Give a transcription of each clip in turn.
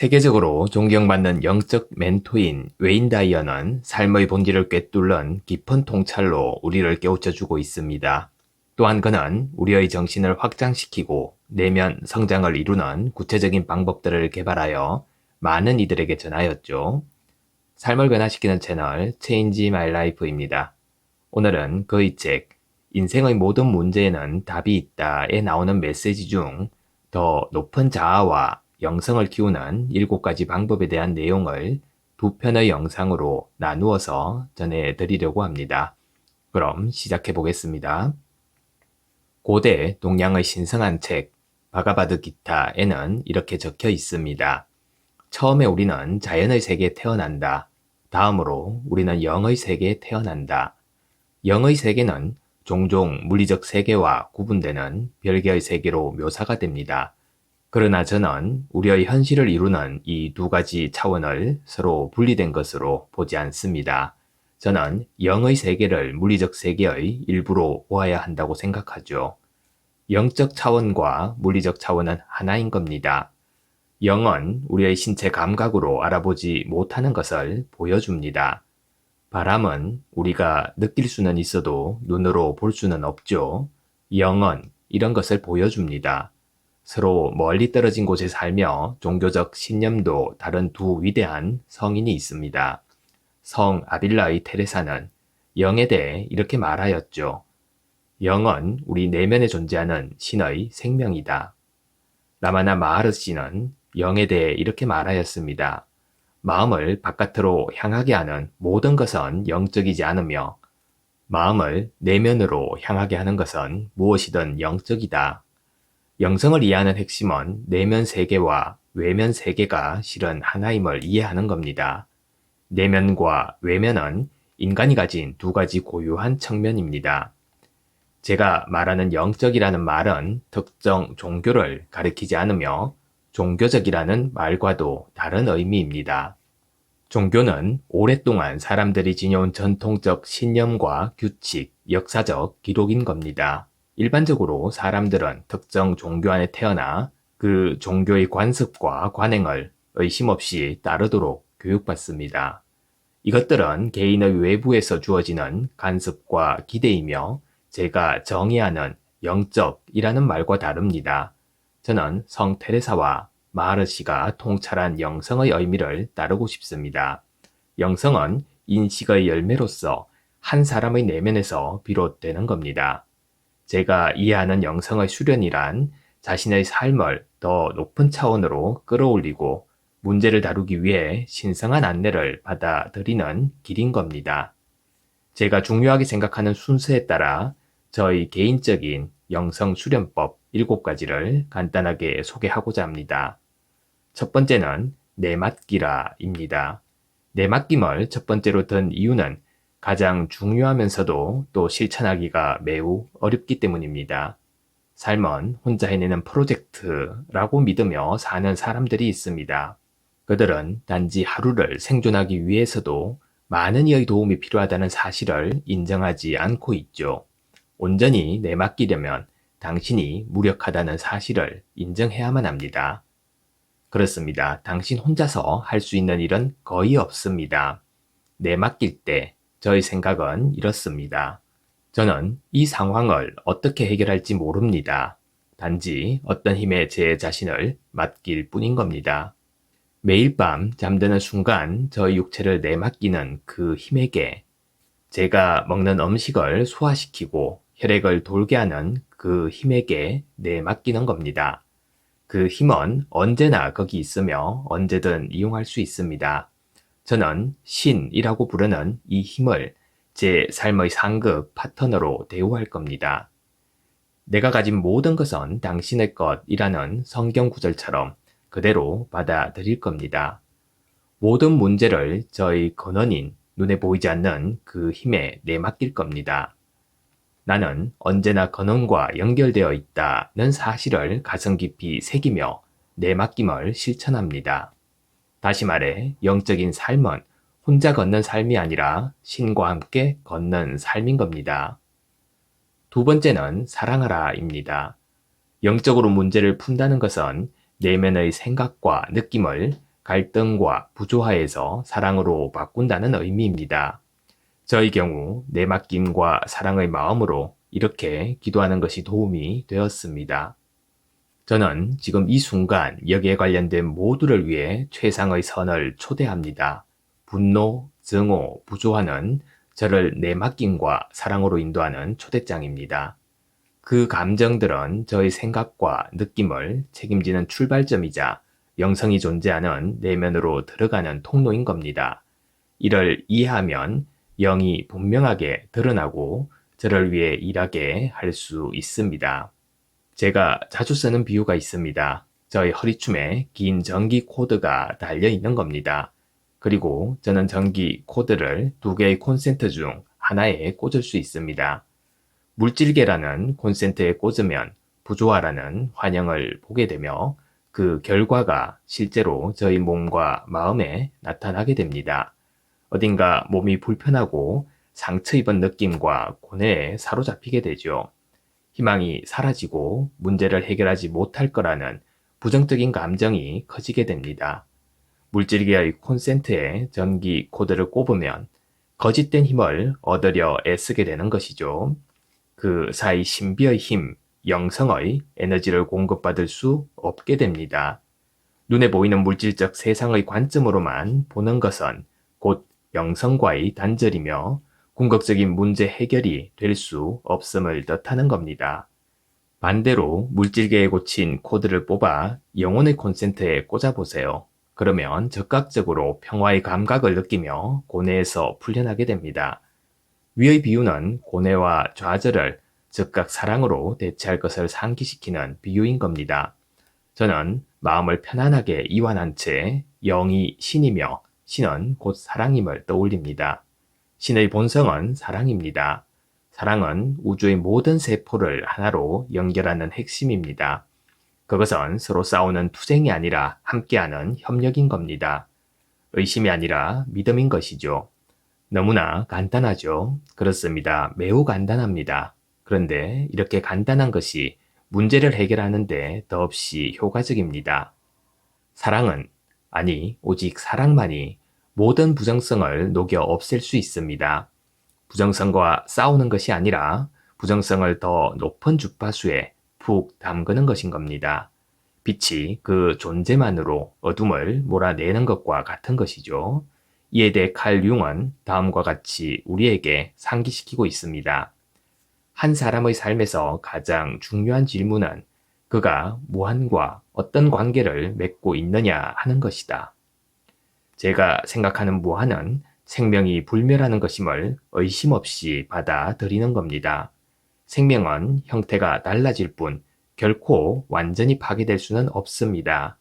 세계적으로 존경받는 영적 멘토인 웨인 다이어는 삶의 본질을 꿰뚫는 깊은 통찰로 우리를 깨우쳐주고 있습니다. 또한 그는 우리의 정신을 확장시키고 내면 성장을 이루는 구체적인 방법들을 개발하여 많은 이들에게 전하였죠. 삶을 변화시키는 채널 Change My Life입니다. 오늘은 그의 책 인생의 모든 문제에는 답이 있다에 나오는 메시지 중 더 높은 자아와 영성을 키우는 7가지 방법에 대한 내용을 두 편의 영상으로 나누어서 전해드리려고 합니다. 그럼 시작해 보겠습니다. 고대 동양의 신성한 책 바가바드 기타에는 이렇게 적혀 있습니다. 처음에 우리는 자연의 세계에 태어난다. 다음으로 우리는 영의 세계에 태어난다. 영의 세계는 종종 물리적 세계와 구분되는 별개의 세계로 묘사가 됩니다. 그러나 저는 우리의 현실을 이루는 이 두 가지 차원을 서로 분리된 것으로 보지 않습니다. 저는 영의 세계를 물리적 세계의 일부로 보아야 한다고 생각하죠. 영적 차원과 물리적 차원은 하나인 겁니다. 영은 우리의 신체 감각으로 알아보지 못하는 것을 보여줍니다. 바람은 우리가 느낄 수는 있어도 눈으로 볼 수는 없죠. 영은 이런 것을 보여줍니다. 서로 멀리 떨어진 곳에 살며 종교적 신념도 다른 두 위대한 성인이 있습니다. 성 아빌라의 테레사는 영에 대해 이렇게 말하였죠. 영은 우리 내면에 존재하는 신의 생명이다. 라마나 마하르시는 영에 대해 이렇게 말하였습니다. 마음을 바깥으로 향하게 하는 모든 것은 영적이지 않으며 마음을 내면으로 향하게 하는 것은 무엇이든 영적이다. 영성을 이해하는 핵심은 내면 세계와 외면 세계가 실은 하나임을 이해하는 겁니다. 내면과 외면은 인간이 가진 두 가지 고유한 측면입니다. 제가 말하는 영적이라는 말은 특정 종교를 가리키지 않으며 종교적이라는 말과도 다른 의미입니다. 종교는 오랫동안 사람들이 지녀온 전통적 신념과 규칙, 역사적 기록인 겁니다. 일반적으로 사람들은 특정 종교 안에 태어나 그 종교의 관습과 관행을 의심 없이 따르도록 교육받습니다. 이것들은 개인의 외부에서 주어지는 간섭과 기대이며 제가 정의하는 영적이라는 말과 다릅니다. 저는 성 테레사와 마르시가 통찰한 영성의 의미를 따르고 싶습니다. 영성은 인식의 열매로서 한 사람의 내면에서 비롯되는 겁니다. 제가 이해하는 영성의 수련이란 자신의 삶을 더 높은 차원으로 끌어올리고 문제를 다루기 위해 신성한 안내를 받아들이는 길인 겁니다. 제가 중요하게 생각하는 순서에 따라 저희 개인적인 영성 수련법 7가지를 간단하게 소개하고자 합니다. 첫 번째는 내맡기라입니다. 내맡김을 첫 번째로 든 이유는 가장 중요하면서도 또 실천하기가 매우 어렵기 때문입니다. 삶은 혼자 해내는 프로젝트라고 믿으며 사는 사람들이 있습니다. 그들은 단지 하루를 생존하기 위해서도 많은 이의 도움이 필요하다는 사실을 인정하지 않고 있죠. 온전히 내맡기려면 당신이 무력하다는 사실을 인정해야만 합니다. 그렇습니다. 당신 혼자서 할 수 있는 일은 거의 없습니다. 내맡길 때 저의 생각은 이렇습니다. 저는 이 상황을 어떻게 해결할지 모릅니다. 단지 어떤 힘에 제 자신을 맡길 뿐인 겁니다. 매일 밤 잠드는 순간 저의 육체를 내맡기는 그 힘에게 제가 먹는 음식을 소화시키고 혈액을 돌게 하는 그 힘에게 내맡기는 겁니다. 그 힘은 언제나 거기 있으며 언제든 이용할 수 있습니다. 저는 신이라고 부르는 이 힘을 제 삶의 상급 파트너로 대우할 겁니다. 내가 가진 모든 것은 당신의 것이라는 성경 구절처럼 그대로 받아들일 겁니다. 모든 문제를 저희 근원인 눈에 보이지 않는 그 힘에 내맡길 겁니다. 나는 언제나 근원과 연결되어 있다는 사실을 가슴 깊이 새기며 내 맡김을 실천합니다. 다시 말해 영적인 삶은 혼자 걷는 삶이 아니라 신과 함께 걷는 삶인 겁니다. 두 번째는 사랑하라입니다. 영적으로 문제를 푼다는 것은 내면의 생각과 느낌을 갈등과 부조화에서 사랑으로 바꾼다는 의미입니다. 저의 경우 내 맡김과 사랑의 마음으로 이렇게 기도하는 것이 도움이 되었습니다. 저는 지금 이 순간 여기에 관련된 모두를 위해 최상의 선을 초대합니다. 분노, 증오, 부조화는 저를 내 맡김과 사랑으로 인도하는 초대장입니다. 그 감정들은 저의 생각과 느낌을 책임지는 출발점이자 영성이 존재하는 내면으로 들어가는 통로인 겁니다. 이를 이해하면 영이 분명하게 드러나고 저를 위해 일하게 할 수 있습니다. 제가 자주 쓰는 비유가 있습니다. 저희 허리춤에 긴 전기 코드가 달려 있는 겁니다. 그리고 저는 전기 코드를 두 개의 콘센트 중 하나에 꽂을 수 있습니다. 물질계라는 콘센트에 꽂으면 부조화라는 환영을 보게 되며 그 결과가 실제로 저희 몸과 마음에 나타나게 됩니다. 어딘가 몸이 불편하고 상처 입은 느낌과 고뇌에 사로잡히게 되죠. 희망이 사라지고 문제를 해결하지 못할 거라는 부정적인 감정이 커지게 됩니다. 물질계의 콘센트에 전기 코드를 꼽으면 거짓된 힘을 얻으려 애쓰게 되는 것이죠. 그 사이 신비의 힘, 영성의 에너지를 공급받을 수 없게 됩니다. 눈에 보이는 물질적 세상의 관점으로만 보는 것은 곧 영성과의 단절이며 궁극적인 문제 해결이 될 수 없음을 뜻하는 겁니다. 반대로 물질계에 고친 코드를 뽑아 영혼의 콘센트에 꽂아보세요. 그러면 즉각적으로 평화의 감각을 느끼며 고뇌에서 풀려나게 됩니다. 위의 비유는 고뇌와 좌절을 즉각 사랑으로 대체할 것을 상기시키는 비유인 겁니다. 저는 마음을 편안하게 이완한 채 영이 신이며 신은 곧 사랑임을 떠올립니다. 신의 본성은 사랑입니다. 사랑은 우주의 모든 세포를 하나로 연결하는 핵심입니다. 그것은 서로 싸우는 투쟁이 아니라 함께하는 협력인 겁니다. 의심이 아니라 믿음인 것이죠. 너무나 간단하죠. 그렇습니다. 매우 간단합니다. 그런데 이렇게 간단한 것이 문제를 해결하는데 더없이 효과적입니다. 사랑은, 아니, 오직 사랑만이 모든 부정성을 녹여 없앨 수 있습니다. 부정성과 싸우는 것이 아니라 부정성을 더 높은 주파수에 푹 담그는 것인 겁니다. 빛이 그 존재만으로 어둠을 몰아내는 것과 같은 것이죠. 이에 대해 칼 융은 다음과 같이 우리에게 상기시키고 있습니다. 한 사람의 삶에서 가장 중요한 질문은 그가 무한과 어떤 관계를 맺고 있느냐 하는 것이다. 제가 생각하는 무한은 생명이 불멸하는 것임을 의심 없이 받아들이는 겁니다. 생명은 형태가 달라질 뿐 결코 완전히 파괴될 수는 없습니다.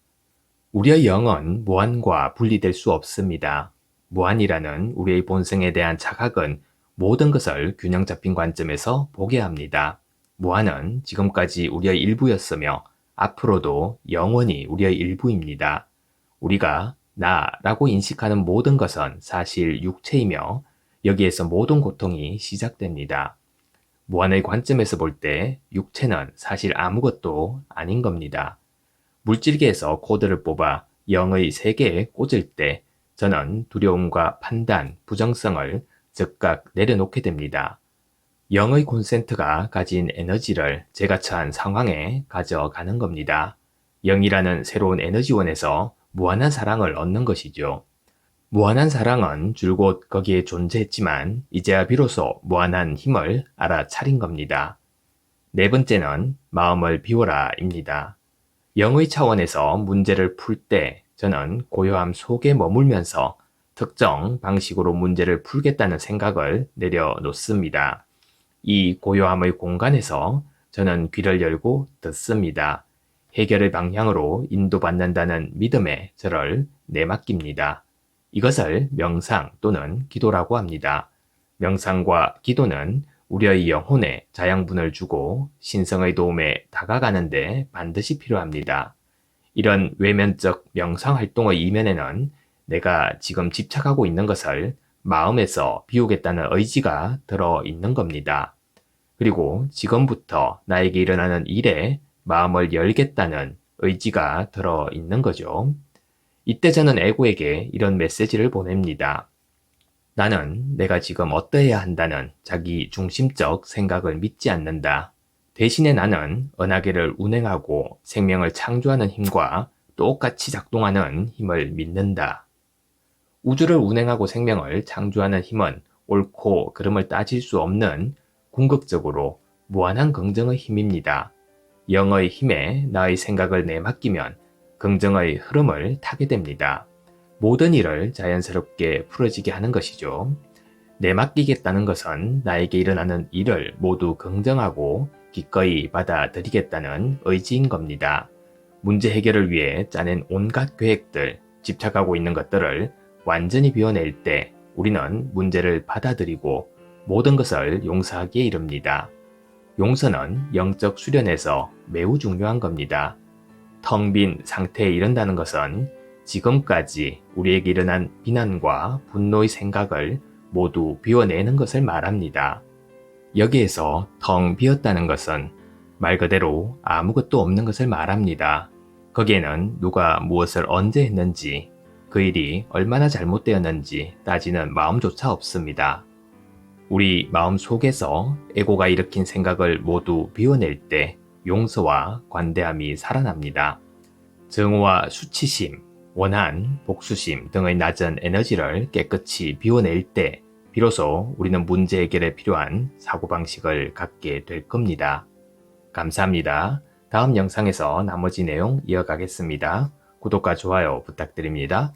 우리의 영은 무한과 분리될 수 없습니다. 무한이라는 우리의 본성에 대한 자각은 모든 것을 균형 잡힌 관점에서 보게 합니다. 무한은 지금까지 우리의 일부였으며 앞으로도 영원히 우리의 일부입니다. 우리가 나라고 인식하는 모든 것은 사실 육체이며 여기에서 모든 고통이 시작됩니다. 무한의 관점에서 볼 때 육체는 사실 아무것도 아닌 겁니다. 물질계에서 코드를 뽑아 영의 세계에 꽂을 때 저는 두려움과 판단, 부정성을 즉각 내려놓게 됩니다. 영의 콘센트가 가진 에너지를 제가 처한 상황에 가져가는 겁니다. 영이라는 새로운 에너지원에서 무한한 사랑을 얻는 것이죠. 무한한 사랑은 줄곧 거기에 존재했지만 이제야 비로소 무한한 힘을 알아차린 겁니다. 네 번째는 마음을 비워라입니다. 영의 차원에서 문제를 풀 때 저는 고요함 속에 머물면서 특정 방식으로 문제를 풀겠다는 생각을 내려놓습니다. 이 고요함의 공간에서 저는 귀를 열고 듣습니다. 해결의 방향으로 인도받는다는 믿음에 저를 내맡깁니다. 이것을 명상 또는 기도라고 합니다. 명상과 기도는 우리의 영혼에 자양분을 주고 신성의 도움에 다가가는데 반드시 필요합니다. 이런 외면적 명상 활동의 이면에는 내가 지금 집착하고 있는 것을 마음에서 비우겠다는 의지가 들어 있는 겁니다. 그리고 지금부터 나에게 일어나는 일에 마음을 열겠다는 의지가 들어 있는 거죠. 이때 저는 에고에게 이런 메시지를 보냅니다. 나는 내가 지금 어떠해야 한다는 자기 중심적 생각을 믿지 않는다. 대신에 나는 은하계를 운행하고 생명을 창조하는 힘과 똑같이 작동하는 힘을 믿는다. 우주를 운행하고 생명을 창조하는 힘은 옳고 그름을 따질 수 없는 궁극적으로 무한한 긍정의 힘입니다. 영의 힘에 나의 생각을 내맡기면 긍정의 흐름을 타게 됩니다. 모든 일을 자연스럽게 풀어지게 하는 것이죠. 내맡기겠다는 것은 나에게 일어나는 일을 모두 긍정하고 기꺼이 받아들이겠다는 의지인 겁니다. 문제 해결을 위해 짜낸 온갖 계획들, 집착하고 있는 것들을 완전히 비워낼 때 우리는 문제를 받아들이고 모든 것을 용서하기에 이릅니다. 용서는 영적 수련에서 매우 중요한 겁니다. 텅 빈 상태에 이른다는 것은 지금까지 우리에게 일어난 비난과 분노의 생각을 모두 비워내는 것을 말합니다. 여기에서 텅 비었다는 것은 말 그대로 아무것도 없는 것을 말합니다. 거기에는 누가 무엇을 언제 했는지, 그 일이 얼마나 잘못되었는지 따지는 마음조차 없습니다. 우리 마음 속에서 에고가 일으킨 생각을 모두 비워낼 때 용서와 관대함이 살아납니다. 정오와 수치심, 원한, 복수심 등의 낮은 에너지를 깨끗이 비워낼 때 비로소 우리는 문제 해결에 필요한 사고방식을 갖게 될 겁니다. 감사합니다. 다음 영상에서 나머지 내용 이어가겠습니다. 구독과 좋아요 부탁드립니다.